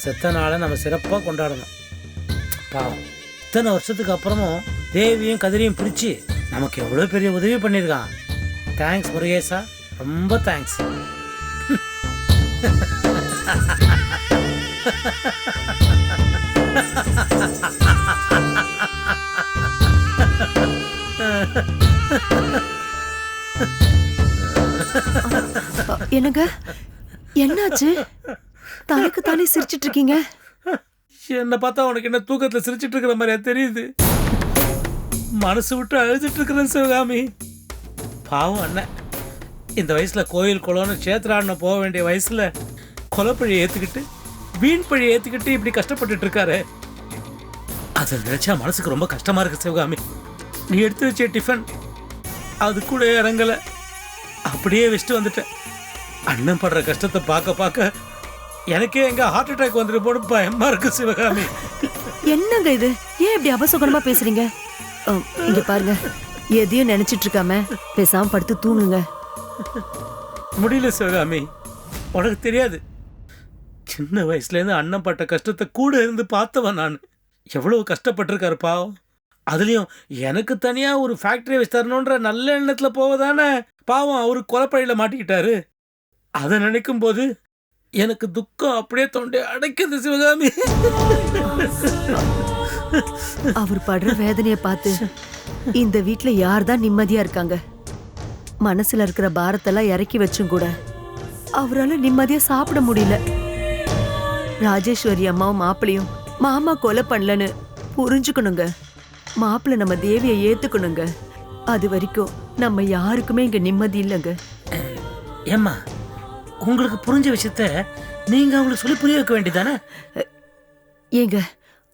அவன் செத்த நாளை நம்ம சிறப்பாக கொண்டாடணும். பாவம். இத்தனை வருஷத்துக்கு அப்புறமும் தேவியும் கதிரையும் பிடிச்சி நமக்கு எவ்வளோ பெரிய உதவி பண்ணியிருக்கான். தேங்க்ஸ் முருகேசா. ரொம்ப தேங்க்ஸ் என்னங்க? என்னாச்சு? தனக்கு தானே சிரிச்சிட்டு இருக்கீங்க என்னை பார்த்தா உனக்கு என்ன தூக்கத்தில் சிரிச்சிட்டு இருக்கிற மாதிரியா தெரியுது? மனசு விட்டு அழுதுட்டு இருக்கிறேன் சிவகாமி. பாவம் அண்ணன். இந்த வயசுல கோயில் குளம்னு சேத்திராண்ணன் போக வேண்டிய வயசுல கொலப்பழி ஏத்துக்கிட்டு வீண் பழி ஏத்துக்கிட்டு இப்படி கஷ்டப்பட்டுட்டு இருக்காரு அதை நினைச்சா மனசுக்கு ரொம்ப கஷ்டமா இருக்கு சிவகாமி. நீ எடுத்து வச்ச டிஃபன் அது கூட இறங்கலை. அப்படியே வச்சுட்டு வந்துட்டேன். அண்ணன் படுற கஷ்டத்தை பார்க்க பார்க்க எனக்கே எங்க ஹார்ட் அட்டாக் வந்துட்டு போட பயமா இருக்கு சிவகாமி. என்னங்க இது? ஏன் இப்படி அபசகுணமா பேசுறீங்க? அ, இங்க பாருங்க. எதையும் நினைச்சிட்டு இருக்காம பேசாம படுத்து தூங்குங்க. முடியல சிவகாமி. உனக்கு தெரியாது. சின்ன வயசுலேருந்து அண்ணன் பட்ட கஷ்டத்தை கூட இருந்து பார்த்தவன் நான். எவ்வளவு கஷ்டப்பட்டிருக்காரு பாவம். அதுலேயும் எனக்கு தனியாக ஒரு ஃபேக்டரி வச்சு தரணுன்ற நல்ல எண்ணத்தில் போவதானே? பாவம் அவரு கொலைப்பழியில் மாட்டிக்கிட்டாரு. அதை நினைக்கும் போது எனக்கு துக்கம் அப்படியே தொண்டை அடைக்குது சிவகாமி. அவர் படுற வேதனைய பார்த்து இந்த வீட்ல யார் தான் நிம்மதியா இருக்காங்க? மனசுல இருக்கிற பாரத்தெல்லாம் இறக்கி வச்சும் கூட அவரால நிம்மதியா சாப்பிட முடியல. ராஜேஸ்வரி அம்மாவும் மாப்பிளையும் மாமா கொலை பண்ணலன்னு புரிஞ்சுக்கணுங்க. மாப்பிள்ளை நம்ம தேவியை ஏத்துக்கணுங்க. அது வரைக்கும் நம்ம யாருக்குமே இங்க நிம்மதி இல்லைங்க. ஏம்மா உங்களுக்கு புரிஞ்ச விஷயத்த நீங்கள் அவங்களுக்கு சொல்லி புரிய வைக்க வேண்டியதானே ஏங்க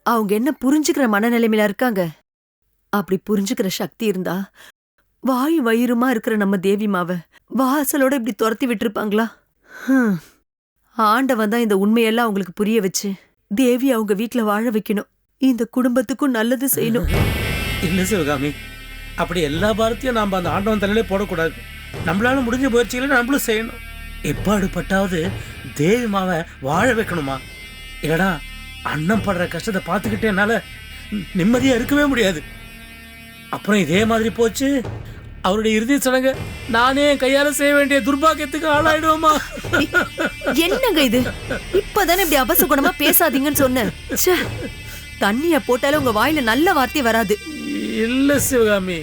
அவங்க என்ன புரிஞ்சுக்கிற மனநிலைமையில இருக்காங்க? அப்படி புரிஞ்சுக்கிற சக்தி இருந்தா வாய் வயிறுமா இருக்கிற நம்ம தேவிமாவ வாசலோட இப்படி துரத்தி விட்டுருப்பாங்களா. ஆண்டவன் தான் இந்த உண்மையெல்லாம் அவங்களுக்கு புரிய வச்சு தேவி அவங்க வீட்ல வாழ வைக்கணும். இந்த குடும்பத்துக்கும் நல்லது செய்யணும். இல்லை சிவகாமி? அப்படி எல்லா பாரத்தையும் நாம் அந்த ஆண்டவன் தலையிலே போடக்கூடாது. நம்மளால முடிஞ்ச முயற்சிகளை நம்மளும் செய்யணும். எப்பாடு பட்டாவது தேவி மாவை வாழ வைக்கணுமா? இல்லடா அண்ணன் படுற கஷ்டத்தை பார்த்துக்கிட்டே என்னால் நிம்மதியாக இருக்கவே முடியாது. அப்புறம் இதே மாதிரி போச்சு. அவருடைய இறுதி சடங்கு நானே என் கையால செய்ய வேண்டிய துர்பாக்கியத்துக்கு ஆளாயிடுவோமா? என்னங்க இது? இப்பதானே இப்படி அபசகுணமா பேசாதீங்கன்னு சொன்னேன். தண்ணிய போட்டாலே உங்க வாயில நல்ல வார்த்தை வராது. இல்லை சிவகாமி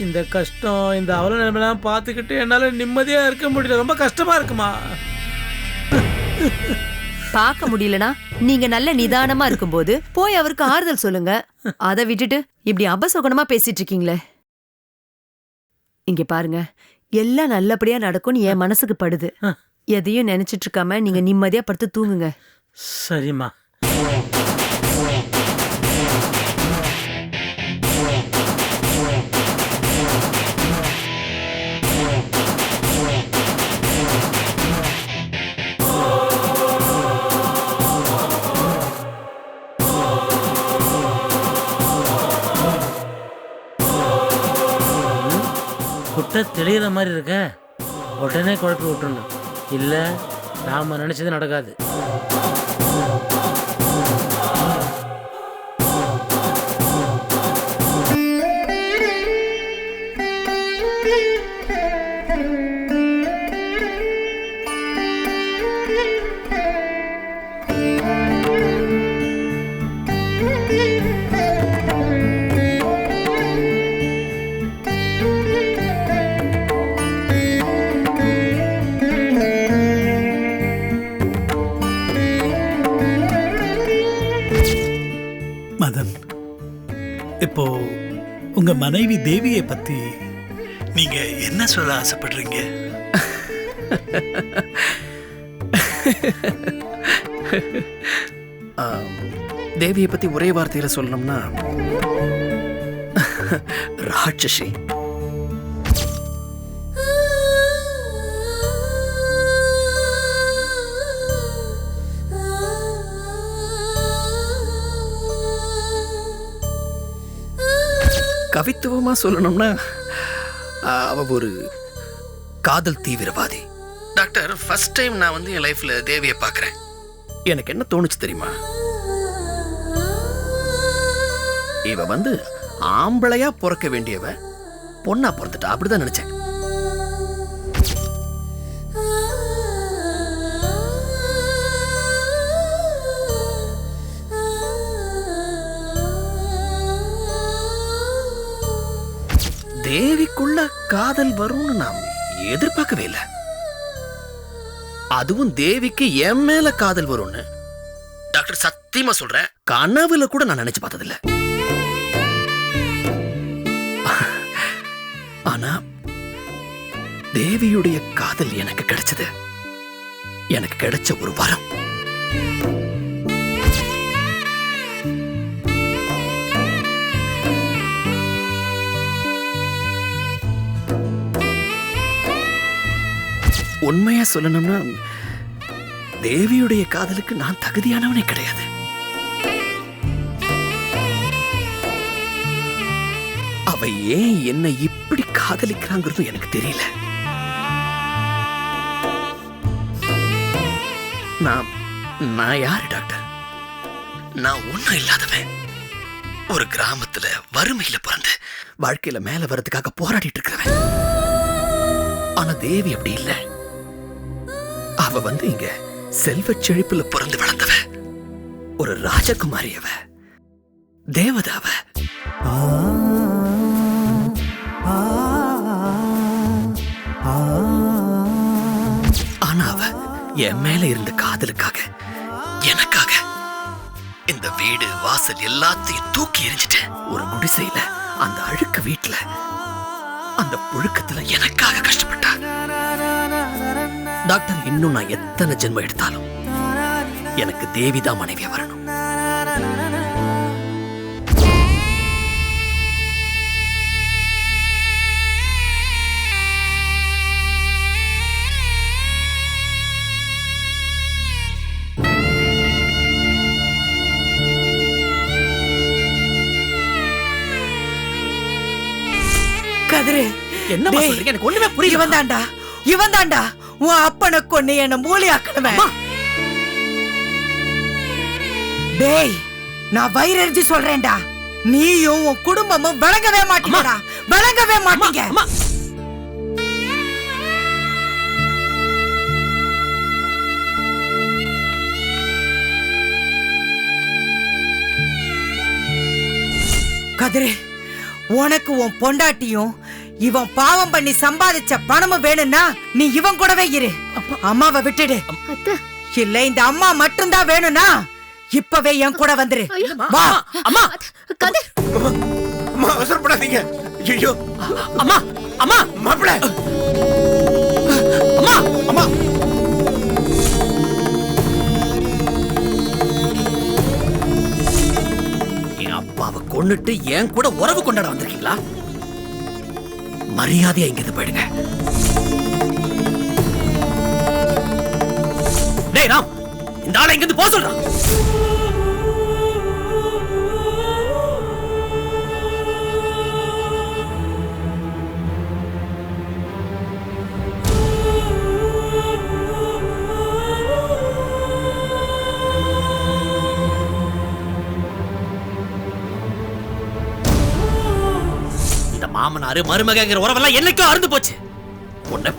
இந்த கஷ்டம் இந்த அவல நிலைமைலாம் பார்த்துக்கிட்டு என்னால் நிம்மதியாக இருக்க முடியல. ரொம்ப கஷ்டமாக இருக்குமா? பார்க்க முடியலனா நீங்க நல்ல நிதானமா இருக்கும்போது போய் அவருக்கு ஆறுதல் சொல்லுங்க. அதை விட்டுட்டு இப்படி அபசகுணமா பேசிட்டு இருக்கீங்களே. இங்க பாருங்க எல்லாம் நல்லபடியா நடக்கும்னு என் மனசுக்கு படுது. எதையும் நினைச்சிட்டு இருக்காம நீங்க நிம்மதியா படுத்து தூங்குங்க. சரிம்மா. குட்டை தெளிகிற மாதிரி இருக்க உடனே குழப்பி விட்டுணும் இல்லை நாம் நினச்சது நடக்காது. இப்போ உங்க மனைவி தேவியை பத்தி நீங்க என்ன சொல்ல ஆசைப்படுறீங்க? தேவியை பத்தி ஒரே வார்த்தையில சொல்லணும்னா ராட்சசி. கவித்துவமா சொல்லணும்னா ஆ, அவ ஒரு காதல் தீவிரவாதி. டாக்டர் ஃபர்ஸ்ட் டைம் நான் வந்து என் லைஃப்ல தேவியை பார்க்குறேன் எனக்கு என்ன தோணுச்சு தெரியுமா? இவ வந்து ஆம்பளையா பிறக்க வேண்டியவ பொண்ணா பிறந்துட்டா அப்படிதான் நினைச்சேன். தேவிக்குள்ள காதல் வரும்னு நாம் எதிர்பார்க்கவே இல்லை. அதுவும் தேவிக்கு என் மேல காதல் வரும்னு. டாக்டர் சத்தியமா சொல்றேன். கனவுல கூட நான் நினைச்சு பார்த்ததில்ல. ஆனா தேவியுடைய காதல் எனக்கு கிடைச்சது. எனக்கு கிடைச்ச ஒரு வரம். உண்மையா சொல்லணும்னா தேவியுடைய காதலுக்கு நான் தகுதியானவனே கிடையாது. அவ ஏன் என்ன இப்படி காதலிக்கிறாங்கிறதும் எனக்கு தெரியல. நான் நான் யாரு டாக்டர்? நான் ஒன்றும் இல்லாதவன். ஒரு கிராமத்துல வறுமையில பிறந்து வாழ்க்கையில மேல வர்றதுக்காக போராடிட்டு இருக்கிறவன். ஆனா தேவி அப்படி இல்லை. அவ வந்து இங்க செல்வச் செழிப்புல பிறந்து வளர்ந்தவ. ஒரு ராஜகுமாரி அவ. தேவதாவ ஆனா அவ என் மேல இருந்த காதலுக்காக எனக்காக இந்த வீடு வாசல் எல்லாத்தையும் தூக்கி எறிஞ்சிட்டு. ஒரு குடிசையில அந்த அழுக்கு வீட்டுல அந்த புழுக்கத்துல எனக்காக கஷ்டப்பட்டா. டாக்டர் இன்னும் நான் எத்தனை ஜென்மம் எடுத்தாலும் எனக்கு தேவிதான் மனைவியா வரணும். கதிரு சொல்றீங்க? எனக்கு ஒண்ணுமே புரியல. இவன் தாண்டா இவன் தாண்டா உன் அப்பனை கொண்டு என்ன மூலியாக்கணுமே. டேய் நான் வயிறறிஞ்சு சொல்றேன்டா. நீயும் உன் குடும்பமும் விளங்கவே மாட்டீங்கடா. விளங்கவே மாட்டீங்க. கதிரு உனக்கு உன் பொண்டாட்டியும் இவன் பாவம் பண்ணி சம்பாதிச்ச பணமும் வேணும்னா நீ இவன் கூடவே இரு. அம்மாவை விட்டுடு. இல்ல இந்த அம்மா மட்டும்தான் வேணும்னா இப்பவே என் கூட வந்துரு. வா. அம்மா கதிர் அம்மா அவசரப்படாதீங்க. ஐயோ. அம்மா அம்மா. மாப்பிள. அம்மா. அம்மா. என் அப்பாவை கொன்னுட்டு என் கூட உறவு கொண்டாட வந்திருக்கீங்களா? மரியாதையா இங்கிருந்து போயிடுங்க. டேய் ராம் இந்த ஆளை இங்கிருந்து போக சொல்றான். மாமனாரு மருமகங்கிற உறவெல்லாம் என்னைக்கோ அறுந்து போச்சு. உன்னை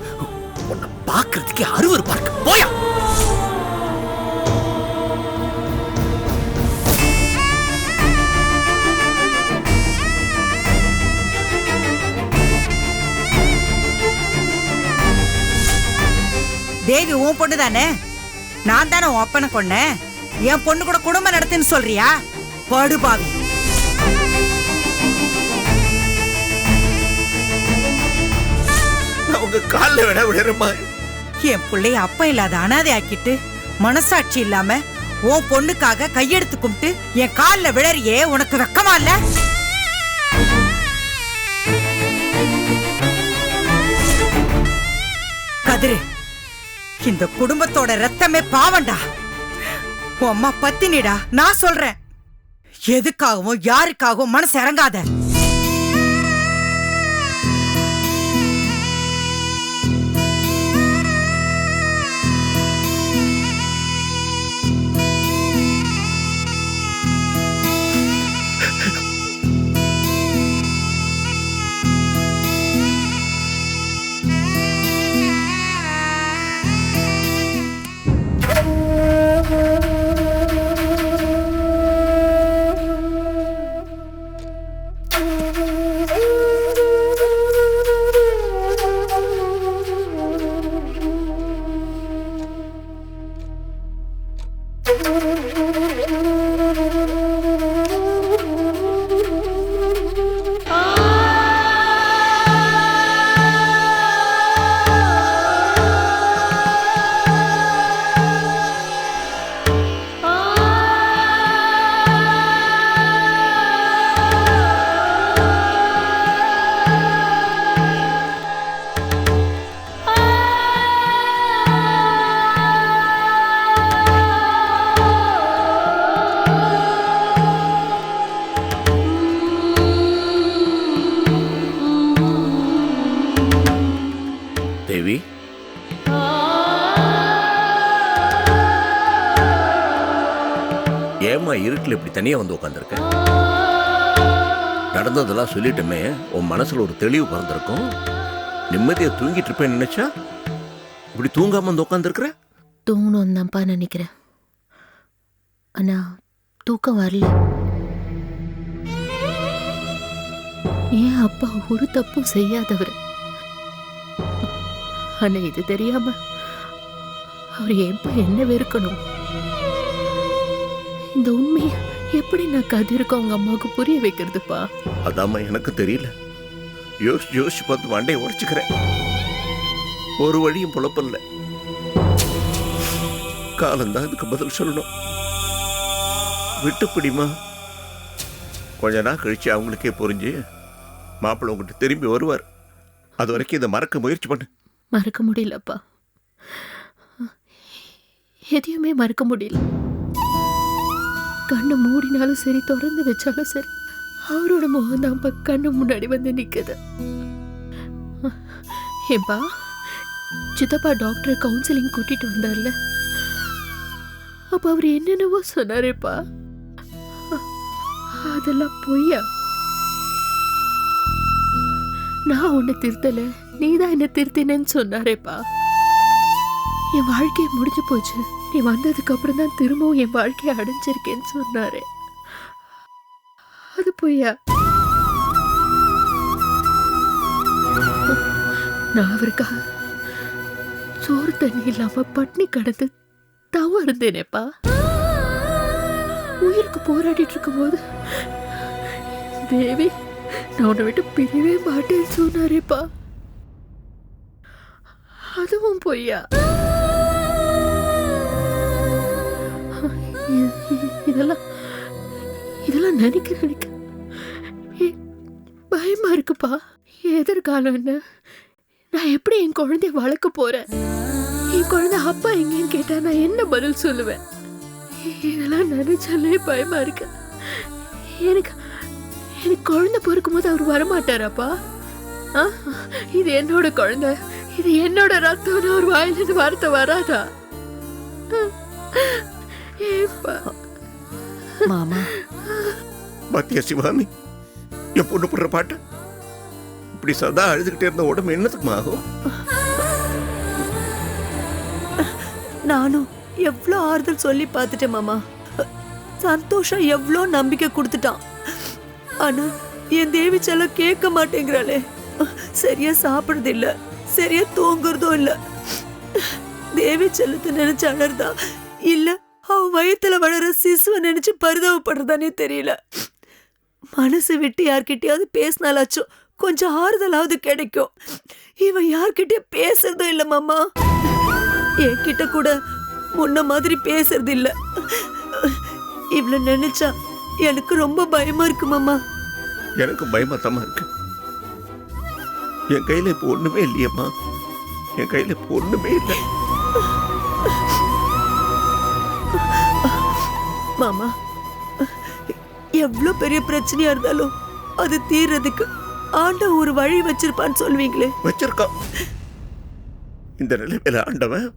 உன்னை பாக்குறதுக்கே அருவருப்பா இருக்கு போயா! தேவி உன் பொண்ணு தானே? நான் தானே உன் அப்பனை கொன்னேன்? என் பொண்ணு கூட குடும்பம் நடத்துன்னு சொல்றியா? படுபாவி காலில் விட விடுறேம்மா என் பிள்ளைய அப்ப இல்லாத அனாதை ஆக்கிட்டு மனசாட்சி இல்லாம உன் பொண்ணுக்காக கையெடுத்து கும்பிட்டு என் கால்ல விழறியே உனக்கு வெக்கமா இல்ல? கதிரு இந்த குடும்பத்தோட ரத்தமே பாவண்டா உன் அம்மா பத்தினிடா நான் சொல்றேன். எதுக்காகவும் யாருக்காகவும் மனசு இறங்காத. பயமாக இருட்டில் இப்படி தனியா வந்து உட்காந்துருக்க நடந்ததெல்லாம் சொல்லிட்டுமே உன் மனசுல ஒரு தெளிவு பிறந்திருக்கும். நிம்மதியை தூங்கிட்டு இருப்பேன்னு நினைச்சா? இப்படி தூங்காம வந்து உட்காந்துருக்குற தூங்கணும் தான்ப்பா நினைக்கிறேன். ஆனால் தூக்கம் வரல. ஏன் அப்பா ஒரு தப்பும் செய்யாதவர்? ஆனால் இது தெரியாம அவர் ஏன்பா என்ன வெறுக்கணும்? இந்த உண்மையை எப்படி நான் கதிருக்கு அவங்க அம்மாவுக்கு புரிய வைக்கிறதுப்பா? அதாம்மா எனக்கு தெரியல. யோசிச்சு யோசிச்சு பார்த்து மண்டையை உடைச்சுக்கிறேன். ஒரு வழியும் புலப்பல்ல காலம்தான் இதுக்கு பதில் சொல்லணும். விட்டு பிடிமா கொஞ்ச நாள் கழிச்சு அவங்களுக்கே புரிஞ்சு மாப்பிள்ளை உங்ககிட்ட திரும்பி வருவார். அது வரைக்கும் இதை மறக்க முயற்சி பண்ணு. மறக்க முடியலப்பா. எதையுமே மறக்க முடியல. கண்ணை மூடினாலும் சரி திறந்து வச்சாலும் சரி அவரோட முகம் தான் கண்ணு முன்னாடி வந்து நிக்குது. ஏப்பா சித்தப்பா டாக்டர் கவுன்சிலிங் கூட்டிட்டு வந்தார்ல? அப்ப அவர் என்னென்னவோ சொன்னாரேப்பா. அதெல்லாம் பொய்யா? நான் உன்னை திருத்தல நீதான் என்ன திருத்தினேன்னு சொன்னாரேப்பா. என் வாழ்க்கையை முடிஞ்சு போச்சு. நீ வந்ததுக்கு அப்புறம் தான் திரும்பவும் என் வாழ்க்கையை அடைஞ்சிருக்கேன்னு சொன்னாரு. அது பொய்யா? நான் அவருக்காக சோறு தண்ணி இல்லாம பட்னி கடந்து தவம் இருந்தேனேப்பா உயிருக்கு போராடிட்டு இருக்கும்போது தேவி நான் உன்னை விட்டு பிரியவே மாட்டேன்னு சொன்னாரேப்பா. அதுவும் பொய்யா? இதெல்லாம் இதெல்லாம் நினைக்க நினைக்க. ஏ- பயமா இருக்குப்பா. எதிர்காலம் என்ன? நான் எப்படி என் குழந்தைய வளர்க்க போறேன்? என் குழந்தை அப்பா எங்கேன்னு கேட்டா நான் என்ன பதில் சொல்லுவேன்? இதெல்லாம் நினைச்சாலே பயமா இருக்கு. எனக்கு எனக்கு குழந்தை பிறக்கும் போது அவர் வரமாட்டாராப்பா? இது என்னோட குழந்தை. இது என்னோட ரத்தம்னு ஒரு வாயிலிருந்து வார்த்தை வராதா? மாமா பாத்தியா சிவாமி? என் பொண்ணு போடுற பாட்டு? இப்படி சதா அழுதுகிட்டே இருந்த உடம்பு என்னத்துக்குமா ஆகும்? நானும் எவ்வளோ ஆறுதல் சொல்லி பார்த்துட்டேன் மாமா. சந்தோஷம் எவ்வளோ நம்பிக்கை கொடுத்துட்டான். ஆனா என் தேவி செல்லம் கேட்க மாட்டேங்கிறாளே. சரியா சாப்பிடுறது இல்ல. சரியா தூங்குறதும் இல்ல. தேவி செல்லத்தை நினைச்சு அழறதா இல்ல. வயிற்றுல வளர சிசுவை நினைச்சு பரிதாபப்படுறதானே தெரியல. மனசு விட்டு யார்கிட்டயாவது பேசினாலாச்சும் கொஞ்சம் ஆறுதலாவது கிடைக்கும். இவன் யார்கிட்டயும் பேசுறதும் இல்ல மாமா. என்கிட்ட கூட முன்ன மாதிரி பேசுறது இல்ல. இவ்வளவு நினைச்சா எனக்கு ரொம்ப பயமா இருக்கு மாமா. எனக்கு பயமாத்தமா இருக்கு. என் கையில இப்ப ஒண்ணுமே இல்லையம்மா. என் கையில இப்ப ஒண்ணுமே இல்லை. மாமா. எவ்வளோ பெரிய பிரச்சனையா இருந்தாலும் அது தீர்றதுக்கு ஆண்ட ஒரு வழி வச்சிருப்பான்னு சொல்லுவீங்களே வச்சிருக்கான். இந்த நிலைமையில ஆண்டவன்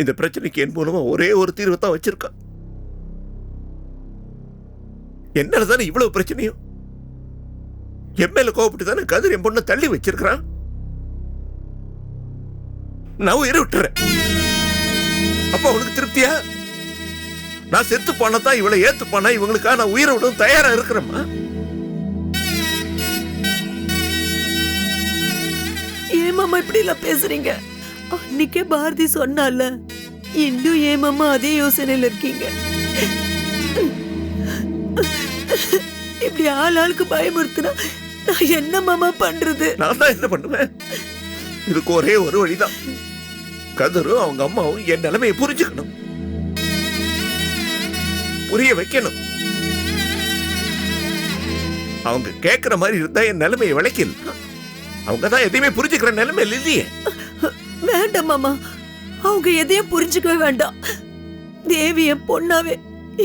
இந்த பிரச்சனைக்கு என் மூலமா ஒரே ஒரு தீர்வு தான் வச்சிருக்கான். என்னால தானே இவ்வளவு பிரச்சனையும்? எம்எல்ஏ மேல கோவப்பட்டு தானே கதிர் என் பொண்ணை தள்ளி வச்சிருக்கிறான்? நான் உயிரை விட்டுறேன். அப்ப உனக்கு திருப்தியா? நான் செத்து போனா தான் இவளை ஏத்து போனா இவங்களுக்காக நான் உயிரை விடவும் தயாரா இருக்கிறேம்மா. ஏன் மாமா இப்படி எல்லாம் பேசுறீங்க? அன்னைக்கே பாரதி சொன்னால இன்னும் ஏன் மாமா அதே யோசனையில இருக்கீங்க? இப்படி ஆள் ஆளுக்கு பயமுறுத்துனா நான் என்ன மாமா பண்றது? நான் தான் என்ன பண்ணுவேன்? இதுக்கு ஒரே ஒரு வழிதான். கதரும் அவங்க அம்மாவும் என் நிலைமையை புரிஞ்சுக்கணும். புரிய வைக்கணும். அவங்க கேட்கிற மாதிரி இருந்தா என் நிலைமையை விளக்கல. அவங்க தான் எதையுமே புரிஞ்சுக்கிற நிலைமையில் இல்லையே. வேண்டாம் மாமா. அவங்க எதையும் புரிஞ்சுக்கவே வேண்டாம். தேவி என் பொண்ணாவே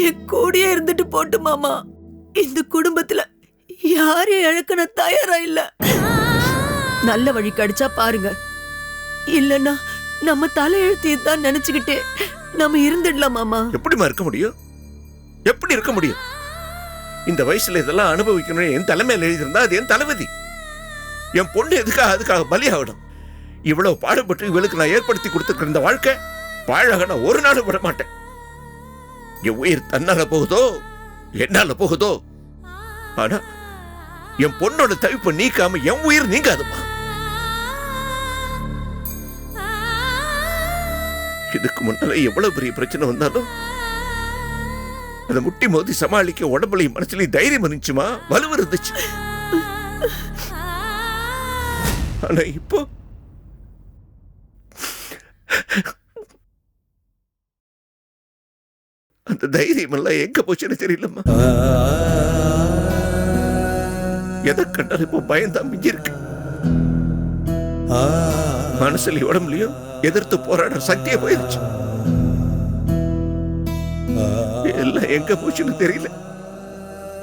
என் கூடயே இருந்துட்டு போட்டு மாமா. இந்த குடும்பத்துல யாரையும் இழக்க நான் தயாரா இல்ல. நல்ல வழி கிடைச்சா பாருங்க. இல்லன்னா நம்ம தலையெழுத்து தான் நினைச்சுக்கிட்டே நம்ம இருந்துடலாம் மாமா. எப்படிம்மா இருக்க முடியும்? எப்படி இருக்க முடியும்? இந்த வயசுல இதெல்லாம் அனுபவிக்கணும்னு என் தலைமையில் எழுதியிருந்தா அது என் தளபதி. என் பொண்ணு எதுக்காக அதுக்காக பலியாகணும்? இவ்வளவு பாடுபட்டு இவளுக்கு நான் ஏற்படுத்தி கொடுத்துருக்கிற இந்த வாழ்க்கை பாழாக நான் ஒரு நாளும் விட மாட்டேன். என் உயிர் தன்னால போகுதோ என்னால போகுதோ? ஆனா என் பொண்ணோட தவிப்பை நீக்காம என் உயிர் நீங்காதுமா? இதுக்கு முன்னால எவ்வளவு பெரிய பிரச்சனை வந்தாலும் அதை முட்டி மோதி சமாளிக்க உடம்புலையும் மனசுலையும் தைரியம் இருந்துச்சுமா? வலுவு இருந்துச்சு. ஆனா இப்போ அந்த தைரியம் எல்லாம் எங்க போச்சுன்னு தெரியலம்மா. எதை கண்டாலும் இப்போ பயம்தான் மிஞ்சி இருக்கு. மனசுலயும் உடம்புலயும் எதிர்த்து போராடுற சக்தியே போயிருச்சு. எல்லாம் எங்க போச்சுன்னு தெரியல.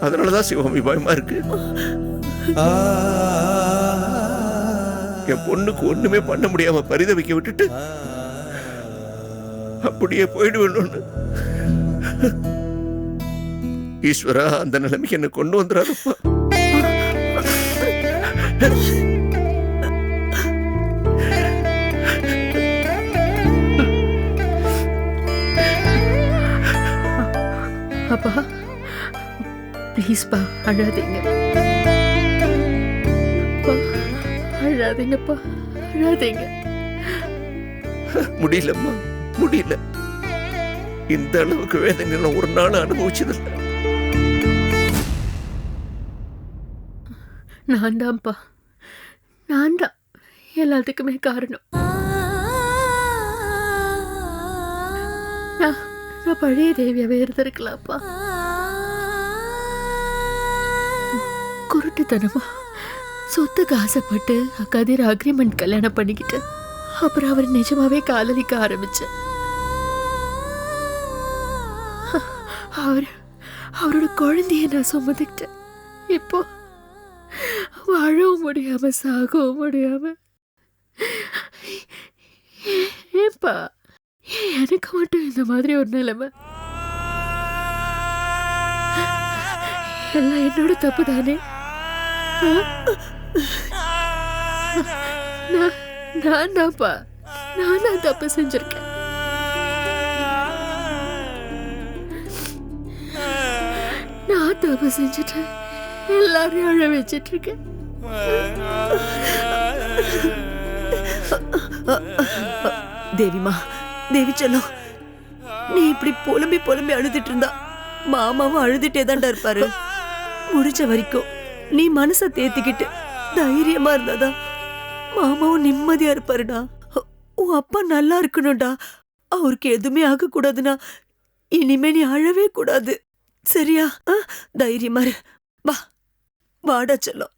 அதனாலதான் சிவகாமி பயமா இருக்கு. என் பொண்ணுக்கு ஒண்ணுமே பண்ண முடியாம பரிதவிக்க விட்டுட்டு அப்படியே போயிடுவேன்னு ஈஸ்வரா அந்த நிலைமைக்கு என்ன கொண்டு வந்துடாதப்பா ப்ளீஸ்ப்பா அழாதீங்க அழாதீங்கப்பா அழாதீங்க முடியலம்மா முடியல இந்த அளவுக்கு வேதனை நான் ஒரு நாள் அனுபவிச்சதில்லை. நான் தான்ப்பா நான் தான் எல்லாத்துக்குமே காரணம். நான் பழைய தேவியாவே இருந்திருக்கலாம்ப்பா. குருட்டுத்தனமா சொத்துக்கு ஆசைப்பட்டு கதிர் அக்ரிமெண்ட் கல்யாணம் பண்ணிக்கிட்டு அப்புறம் அவர் நிஜமாவே காதலிக்க ஆரம்பிச்சேன் அவர் அவரோட குழந்தைய நான் சுமந்துக்கிட்டேன். இப்போ வாழவும் முடியாம சாகவும் முடியாம. ஏ- ஏப்பா எனக்கு மட்டும் இந்த மாதிரி ஒரு நிலைமை? எல்லாம் என்னோட தப்பு தானே நான் நான் தான்ப்பா நான் தான் தப்பு செஞ்சிருக்கேன். நான் தப்பு செஞ்சுட்டேன் எல்லாரையும் அழ வச்சிட்டு இருக்கேன் தேவிமா தேவி செல்லம் நீ இப்படி புலம்பி புலம்பி அழுதுட்டு இருந்தா மாமாவும் அழுதுட்டே தான்டா இருப்பாரு. முடிஞ்ச வரைக்கும் நீ மனச தேத்திக்கிட்டு தைரியமா இருந்தாதா மாமாவும் நிம்மதியா இருப்பாருடா. உன் அப்பா நல்லா இருக்கணும்டா. அவருக்கு எதுவுமே ஆகக்கூடாதுன்னா இனிமே நீ அழவே கூடாது. சரியா? ஆ, தைரியமா வா. வாடா செல்லம்.